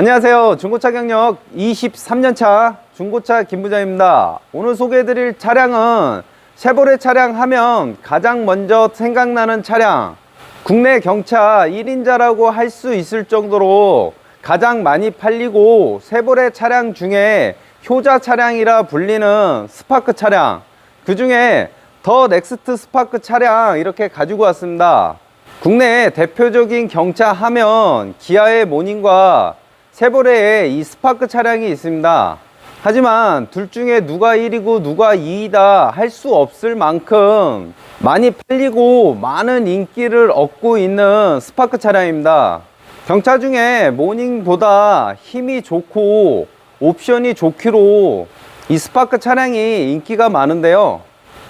안녕하세요. 중고차 경력 23년차 중고차 김부장입니다. 오늘 소개해드릴 차량은 쉐보레 차량 하면 가장 먼저 생각나는 차량 국내 경차 1인자라고 할 수 있을 정도로 가장 많이 팔리고 쉐보레 차량 중에 효자 차량이라 불리는 스파크 차량 그 중에 더 넥스트 스파크 차량 이렇게 가지고 왔습니다. 국내 대표적인 경차 하면 기아의 모닝과 세보레의 이 스파크 차량이 있습니다. 하지만 둘 중에 누가 1위고 누가 2위다 할 수 없을 만큼 많이 팔리고 많은 인기를 얻고 있는 스파크 차량입니다. 경차 중에 모닝보다 힘이 좋고 옵션이 좋기로 이 스파크 차량이 인기가 많은데요.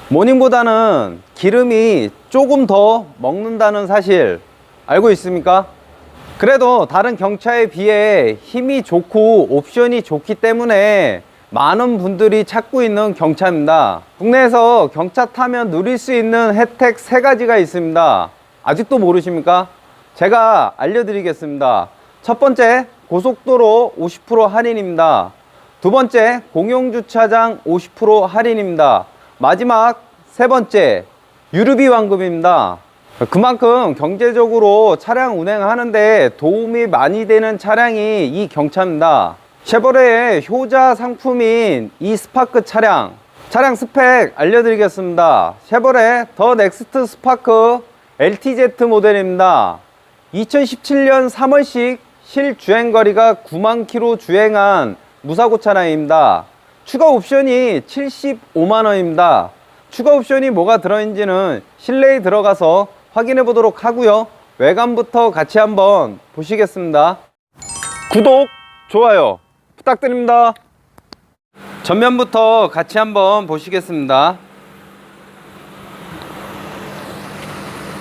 모닝보다는 기름이 조금 더 먹는다는 사실 알고 있습니까? 그래도 다른 경차에 비해 힘이 좋고 옵션이 좋기 때문에 많은 분들이 찾고 있는 경차입니다. 국내에서 경차 타면 누릴 수 있는 혜택 세 가지가 있습니다. 아직도 모르십니까? 제가 알려드리겠습니다. 첫 번째, 고속도로 50% 할인입니다. 두 번째, 공용주차장 50% 할인입니다. 마지막 세 번째, 유류비 완급입니다. 그만큼 경제적으로 차량 운행하는데 도움이 많이 되는 차량이 이 경차입니다. 쉐보레의 효자 상품인 이 스파크 차량. 차량 스펙 알려드리겠습니다. 쉐보레 더 넥스트 스파크 LTZ 모델입니다. 2017년 3월식 실주행거리가 9만 킬로 주행한 무사고 차량입니다. 추가 옵션이 75만원입니다. 추가 옵션이 뭐가 들어있는지는 실내에 들어가서 확인해 보도록 하고요. 외관부터 같이 한번 보시겠습니다. 구독, 좋아요 부탁드립니다. 전면부터 같이 한번 보시겠습니다.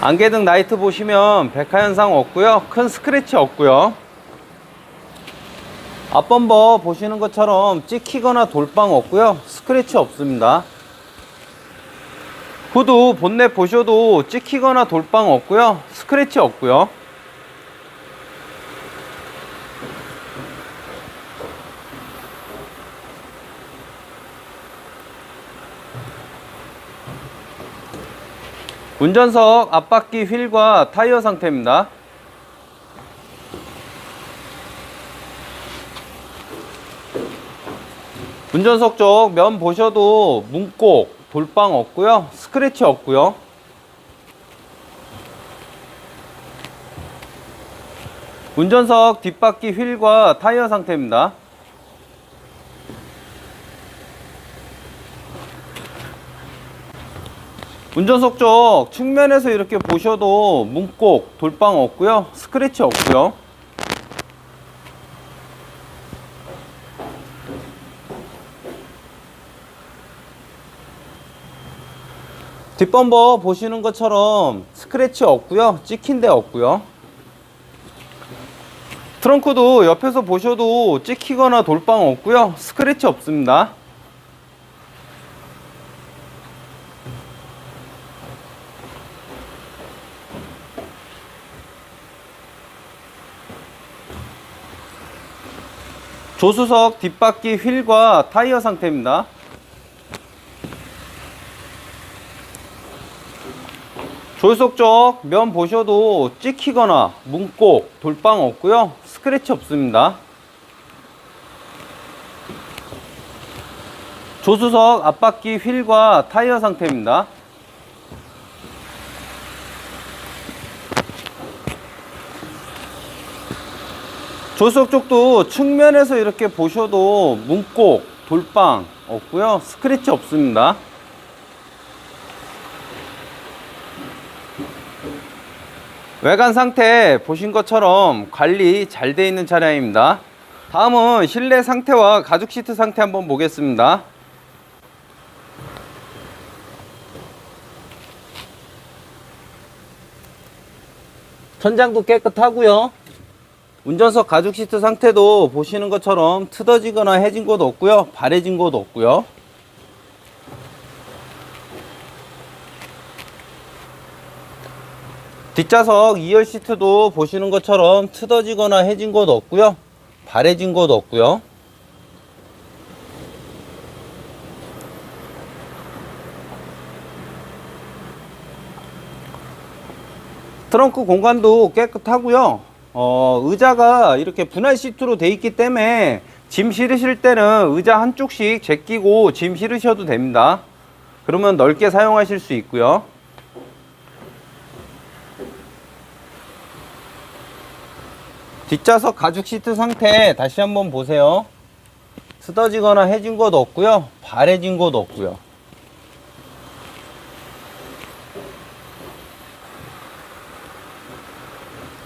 안개등 라이트 보시면 백화 현상 없고요. 큰 스크래치 없고요. 앞범버 보시는 것처럼 찍히거나 돌빵 없고요. 스크래치 없습니다. 후드 본넷 보셔도 찍히거나 돌빵 없고요. 스크래치 없고요. 운전석 앞바퀴 휠과 타이어 상태입니다. 운전석 쪽 면 보셔도 문꼭 돌빵 없고요 스크래치 없고요. 운전석 뒷바퀴 휠과 타이어 상태입니다. 운전석 쪽 측면에서 이렇게 보셔도 문꼭 돌빵 없고요. 스크래치 없고요 뒷범버 보시는 것처럼 스크래치 없고요. 찍힌 데 없고요. 트렁크도 옆에서 보셔도 찍히거나 돌빵 없고요. 스크래치 없습니다. 조수석 뒷바퀴 휠과 타이어 상태입니다 조수석 쪽 면 보셔도 찍히거나 문꼭 돌빵 없고요. 스크래치 없습니다. 조수석 앞바퀴 휠과 타이어 상태입니다. 조수석 쪽도 측면에서 이렇게 보셔도 문꼭 돌빵 없고요. 스크래치 없습니다 외관 상태 보신 것처럼 관리 잘 되어 있는 차량입니다. 다음은 실내 상태와 가죽 시트 상태 한번 보겠습니다. 천장도 깨끗하고요. 운전석 가죽 시트 상태도 보시는 것처럼 트어지거나 해진 곳 없고요. 바래진 곳 없고요. 뒷좌석 2열 시트도 보시는 것처럼 트어지거나 해진 곳 없고요. 바래진 곳 없고요. 트렁크 공간도 깨끗하고요. 어, 의자가 이렇게 분할 시트로 돼 있기 때문에 짐 실으실 때는 의자 한쪽씩 제끼고 짐 실으셔도 됩니다. 그러면 넓게 사용하실 수 있고요 뒷좌석 가죽 시트 상태 다시 한번 보세요. 쓰러지거나 해진 곳 없고요. 바래진 곳 없고요.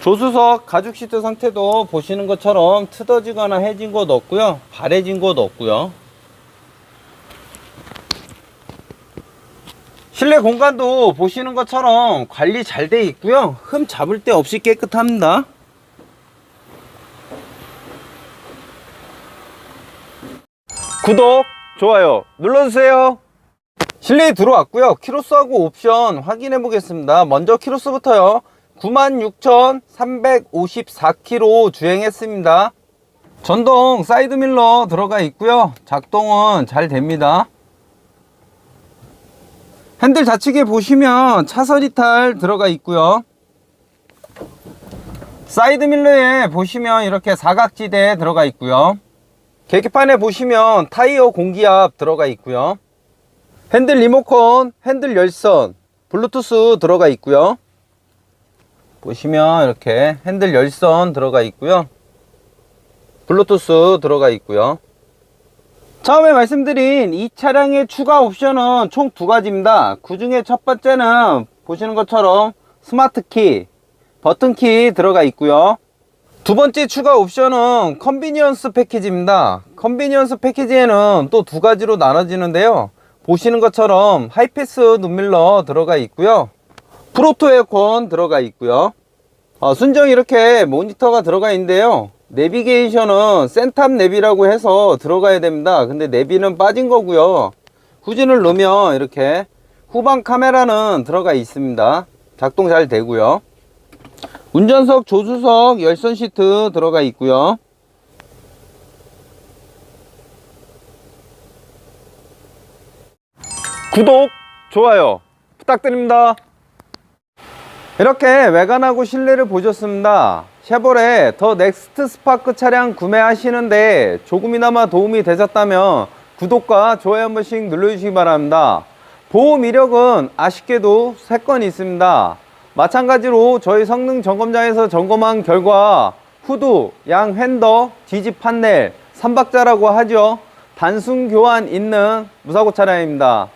조수석 가죽 시트 상태도 보시는 것처럼 트어지거나 해진 곳 없고요. 바래진 곳 없고요. 실내 공간도 보시는 것처럼 관리 잘 돼 있고요. 흠 잡을 데 없이 깨끗합니다 구독 좋아요 눌러주세요 실내에 들어왔고요 키로수하고 옵션 확인해 보겠습니다 먼저 키로수부터요 96,354km 주행했습니다. 전동 사이드밀러 들어가 있고요. 작동은 잘 됩니다. 핸들 좌측에 보시면 차선 이탈 들어가 있고요. 사이드밀러에 보시면 이렇게 사각지대 들어가 있고요. 계기판에 보시면 타이어 공기압 들어가 있고요. 핸들 리모컨, 핸들 열선, 블루투스 들어가 있고요. 보시면 이렇게 핸들 열선 들어가 있고요 블루투스 들어가 있고요 처음에 말씀드린 이 차량의 추가 옵션은 총 두 가지입니다 그 중에 첫 번째는 보시는 것처럼 스마트키 버튼키 들어가 있고요 두 번째 추가 옵션은 컨비니언스 패키지입니다. 컨비니언스 패키지에는 또 두 가지로 나눠지는데요. 보시는 것처럼 하이패스 눈밀러 들어가 있고요. 프로토 에어컨 들어가 있고요. 어, 순정 이렇게 모니터가 들어가 있는데요. 내비게이션은 센탑 내비라고 해서 들어가야 됩니다. 근데 내비는 빠진 거고요. 후진을 넣으면 이렇게 후방 카메라는 들어가 있습니다. 작동 잘 되고요 운전석 조수석 열선 시트 들어가 있고요 구독 좋아요 부탁드립니다 이렇게 외관하고 실내를 보셨습니다. 쉐보레 더 넥스트 스파크 차량 구매하시는데 조금이나마 도움이 되셨다면 구독과 좋아요 한 번씩 눌러주시기 바랍니다. 보험 이력은 아쉽게도 3건 있습니다. 마찬가지로 저희 성능 점검장에서 점검한 결과 후드, 양 핸더, 뒤집 판넬, 삼박자라고 하죠. 단순 교환 있는 무사고 차량입니다.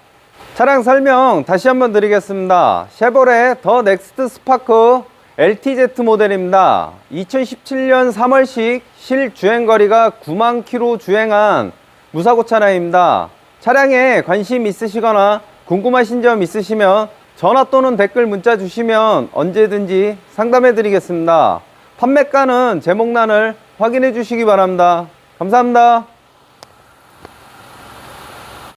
차량 설명 다시 한번 드리겠습니다. 쉐보레 더 넥스트 스파크 LTZ 모델입니다. 2017년 3월식 실 주행 거리가 9만 킬로 주행한 무사고 차량입니다. 차량에 관심 있으시거나 궁금하신 점 있으시면 전화 또는 댓글 문자 주시면 언제든지 상담해 드리겠습니다. 판매가는 제목란을 확인해 주시기 바랍니다. 감사합니다.